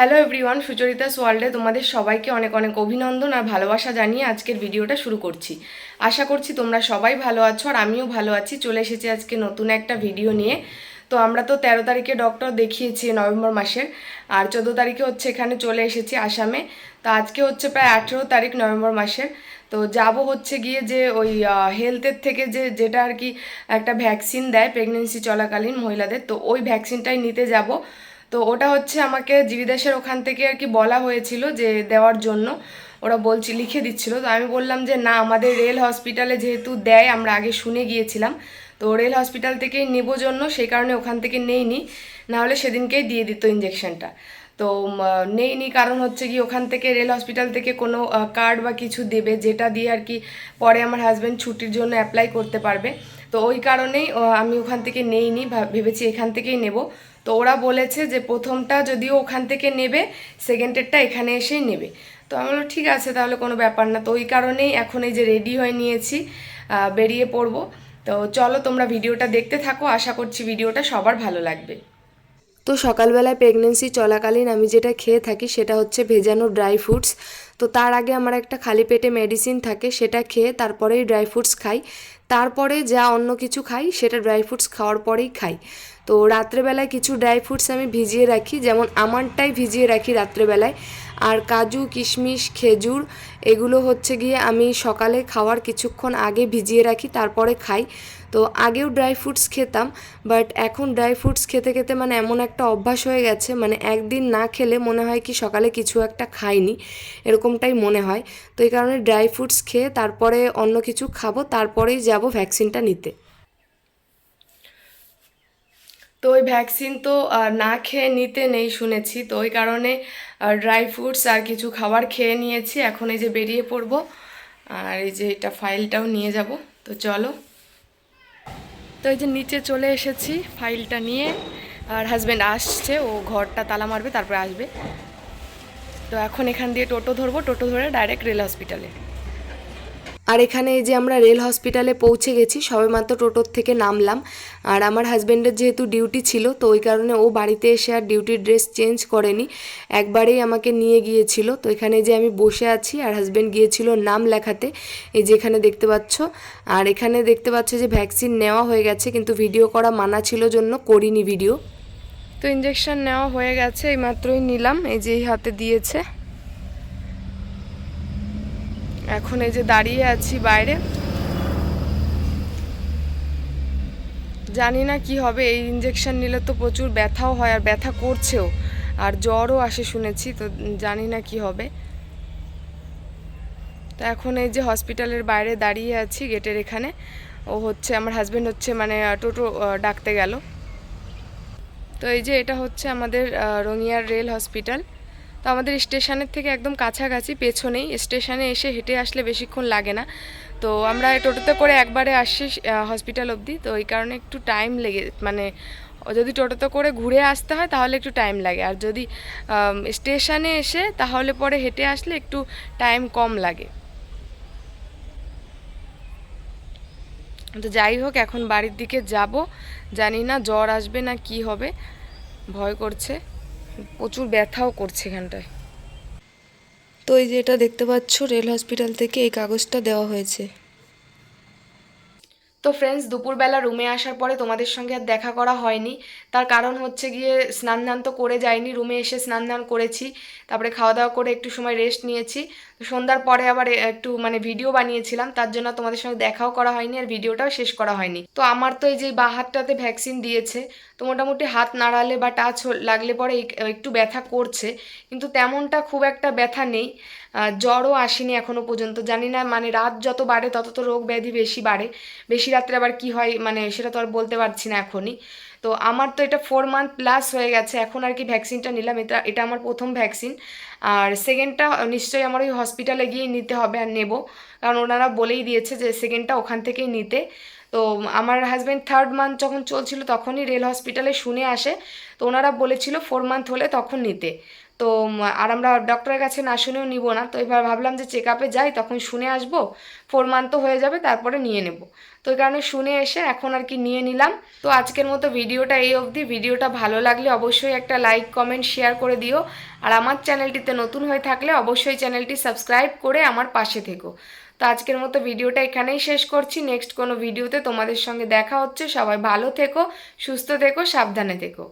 Hello everyone Sucharitas ওয়ার্ল্ডে তোমাদের সবাইকে অনেক অনেক অভিনন্দন আর ভালোবাসা জানিয়ে আজকের ভিডিওটা শুরু করছি। আশা করছি তোমরা সবাই ভালো আছো আর আমিও ভালো আছি। চলে এসেছি আজকে নতুন একটা ভিডিও নিয়ে। তো আমরা তো তেরো তারিখে ডক্টর দেখিয়েছি নভেম্বর মাসের আর চোদ্দ তারিখে হচ্ছে এখানে চলে এসেছি আসামে। তো আজকে হচ্ছে প্রায় আঠেরো তারিখ নভেম্বর মাসের। তো যাব হচ্ছে গিয়ে যে ওই হেলথের থেকে যে যেটা আর কি একটা ভ্যাকসিন দেয় প্রেগনেন্সি চলাকালীন মহিলাদের, তো ওই ভ্যাকসিনটাই নিতে যাব। তো ওটা হচ্ছে আমাকে জিবিদাসের ওখান থেকে আর কি বলা হয়েছিল যে দেওয়ার জন্য। ওরা বলছি, লিখে দিচ্ছিল। তো আমি বললাম যে, না, আমাদের রেল হসপিটালে যেহেতু দেয়, আমরা আগে শুনে গিয়েছিলাম। তো রেল হসপিটাল থেকেই নেব জন্য, সেই কারণে ওখান থেকে নেইনি। নাহলে সেদিনকেই দিয়ে দিত ইঞ্জেকশনটা তো নেইনি কারণ হচ্ছে কি, ওখান থেকে রেল হসপিটাল থেকে কোনো কার্ড বা কিছু দেবে, যেটা দিয়ে আর কি পরে আমার হাজব্যান্ড ছুটির জন্য অ্যাপ্লাই করতে পারবে। তো ওই কারণেই আমি ওখান থেকে নেইনি ভাব- ভেবেছি এখান থেকেই নেব। তো ওরা বলেছে যে প্রথমটা যদিও ওখান থেকে নেবে সেকেন্ডেরটা এখানে এসেই নেবে। তো আমি বললাম, ঠিক আছে, তাহলে কোনো ব্যাপার না। তো ওই কারণেই এখন এই যে রেডি হয়ে নিয়েছি বেরিয়ে পড়ব। তো চলো, তোমরা ভিডিওটা দেখতে থাকো। আশা করছি ভিডিওটা সবার ভালো লাগবে। তো সকালবেলায় প্রেগনেন্সি চলাকালীন আমি যেটা খেয়ে থাকি, সেটা হচ্ছে ভেজানো ড্রাই ফ্রুটস তো তার আগে আমার একটা খালি পেটে মেডিসিন থাকে, সেটা খেয়ে তারপরেই ড্রাই ফ্রুটস খাই। তারপরে যা অন্য কিছু খাই, সেটা ড্রাই ফ্রুটস খাওয়ার পরেই খাই। তো রাত্রেবেলায় কিছু ড্রাই ফ্রুটস আমি ভিজিয়ে রাখি, যেমন আমারটাই ভিজিয়ে রাখি রাত্রেবেলায়। আর কাজু, কিশমিশ, খেজুর, এগুলো হচ্ছে গিয়ে আমি সকালে খাওয়ার কিছুক্ষণ আগে ভিজিয়ে রাখি, তারপরে খাই। তো আগেও ড্রাই ফ্রুটস খেতাম বাট এখন ড্রাই ফ্রুটস খেতে খেতে মানে এমন একটা অভ্যাস হয়ে গেছে মানে একদিন না খেলে মনে হয় কি সকালে কিছু একটা খাইনি, এরকমটাই মনে হয়। তো এই কারণে ড্রাই ফ্রুটস খেয়ে তারপরে অন্য কিছু খাব, তারপরেই যাব ভ্যাকসিনটা নিতে। তো ওই ভ্যাকসিন তো না খেয়ে নিতে নেই শুনেছি। তো ওই কারণে ড্রাই ফ্রুটস আর কিছু খাবার খেয়ে নিয়েছি। এখন এই যে বেরিয়ে পড়ব, আর এই যে এটা ফাইলটাও নিয়ে যাব। তো চলো। তো এই যে নিচে চলে এসেছি ফাইলটা নিয়ে, আর হাজব্যান্ড আসছে, ও ঘরটা তালা মারবে, তারপরে আসবে। তো এখন এখান দিয়ে টোটো ধরবো, টোটো ধরে ডাইরেক্ট রেল হসপিটালে আর এখানে যে আমরা রেল হসপিটালে পৌঁছে গেছি সবেমাত্র টোটোর থেকে নামলাম। আর আমার হাজব্যান্ডের যেহেতু ডিউটি ছিল, তো ওই কারণে ও বাড়িতে এসে আর ডিউটির ড্রেস চেঞ্জ করেনি। একবারেই আমাকে নিয়ে গিয়েছিল। তো এখানে যে আমি বসে আছি, আর হাজব্যান্ড গিয়েছিল নাম লেখাতে, এই যে এখানে দেখতে পাচ্ছ। আর এখানে দেখতে পাচ্ছ যে ভ্যাকসিন নেওয়া হয়ে গেছে, কিন্তু ভিডিও করা মানা ছিল জন্য করিনি ভিডিও। তো ইঞ্জেকশন নেওয়া হয়ে গেছে এইমাত্রই নিলাম, এই যে এই হাতে দিয়েছে। এখন এই যে দাঁড়িয়ে আছি বাইরে। জানি না কি হবে, এই ইঞ্জেকশন নিলে তো প্রচুর ব্যথাও হয় আর ব্যথা করছেও, আর জ্বরও আসে শুনেছি, তো জানি না কি হবে। তো এখন এই যে হসপিটালের বাইরে দাঁড়িয়ে আছি গেটের এখানে। ও হচ্ছে, আমার হাজব্যান্ড হচ্ছে মানে টোটো ডাকতে গেল। তো এই যে এটা হচ্ছে আমাদের রঙিয়ার রেল হসপিটাল তো আমাদের স্টেশনের থেকে একদম কাছাকাছি, পেছনেই। স্টেশনে এসে হেঁটে আসলে বেশিক্ষণ লাগে না। তো আমরা টোটোতে করে একবারে আসছি হসপিটাল অবধি। তো এই কারণে একটু টাইম লেগে মানে যদি টোটোতে করে ঘুরে আসতে হয় তাহলে একটু টাইম লাগে। আর যদি স্টেশনে এসে তাহলে পরে হেঁটে আসলে একটু টাইম কম লাগে। তো যাই হোক, এখন বাড়ির দিকে যাব। জানি না জ্বর আসবে না কি হবে। ভয় করছে। প্রচুর ব্যথাও করছে এখানটায়। তো এই যে এটা দেখতে পাচ্ছ রেল হসপিটাল থেকে এই কাগজটা দেওয়া হয়েছে। তো ফ্রেন্ডস দুপুরবেলা রুমে আসার পরে তোমাদের সঙ্গে আর দেখা করা হয়নি। তার কারণ হচ্ছে গিয়ে স্নান দান তো করে যায়নি রুমে এসে স্নান দান করেছি তারপরে খাওয়া দাওয়া করে একটু সময় রেস্ট নিয়েছি। সন্ধ্যার পরে আবার একটু মানে ভিডিও বানিয়েছিলাম, তার জন্য তোমাদের সঙ্গে দেখাও করা হয়নি আর ভিডিওটাও শেষ করা হয়নি। তো আমার তো এই যে বা হাতটাতে ভ্যাকসিন দিয়েছে, তো মোটামুটি হাত নাড়ালে বা টাচ লাগলে পরে একটু ব্যথা করছে, কিন্তু তেমনটা খুব একটা ব্যথা নেই। জ্বরও আসেনি এখনও পর্যন্ত। জানি না মানে রাত যত বাড়ে তত তো রোগ ব্যাধি বেশি বাড়ে। বেশি রাত্রে আবার কি হয় মানে সেটা তো আর বলতে পারছি না এখনই। তো আমার তো এটা ফোর মান্থ প্লাস হয়ে গেছে, এখন আর কি ভ্যাকসিনটা নিলাম, এটা এটা আমার প্রথম ভ্যাকসিন আর সেকেন্ডটা নিশ্চয়ই আমার ওই হসপিটালে গিয়েই নিতে হবে আর নেব। কারণ ওনারা বলেই দিয়েছে যে সেকেন্ডটা ওখান থেকেই নিতে। তো আমার হাজব্যান্ড থার্ড মান্থ যখন চলছিল তখনই রেল হসপিটালে শুনে আসে। তো ওনারা বলেছিল ফোর মান্থ হলে তখন নিতে। তো আর আমরা ডক্টরের কাছে না শুনেও নিব না। তো এবার ভাবলাম যে চেক আপে যাই, তখন শুনে আসব। ফোর মান্থ তো হয়ে যাবে, তারপরে নিয়ে নেব। তো ওই কারণে শুনে এসে এখন আর কি নিয়ে নিলাম। তো আজকের মতো ভিডিওটা এই অবধি। ভিডিওটা ভালো লাগলে অবশ্যই একটা লাইক কমেন্ট শেয়ার করে দিও। আর আমার চ্যানেলটিতে নতুন হয়ে থাকলে অবশ্যই চ্যানেলটি সাবস্ক্রাইব করে আমার পাশে থেকো। তো আজকের মতো ভিডিওটা এখানেই শেষ করছি। নেক্সট কোনো ভিডিওতে তোমাদের সঙ্গে দেখা হচ্ছে। সবাই ভালো থেকো, সুস্থ থেকো, সাবধানে থেকো।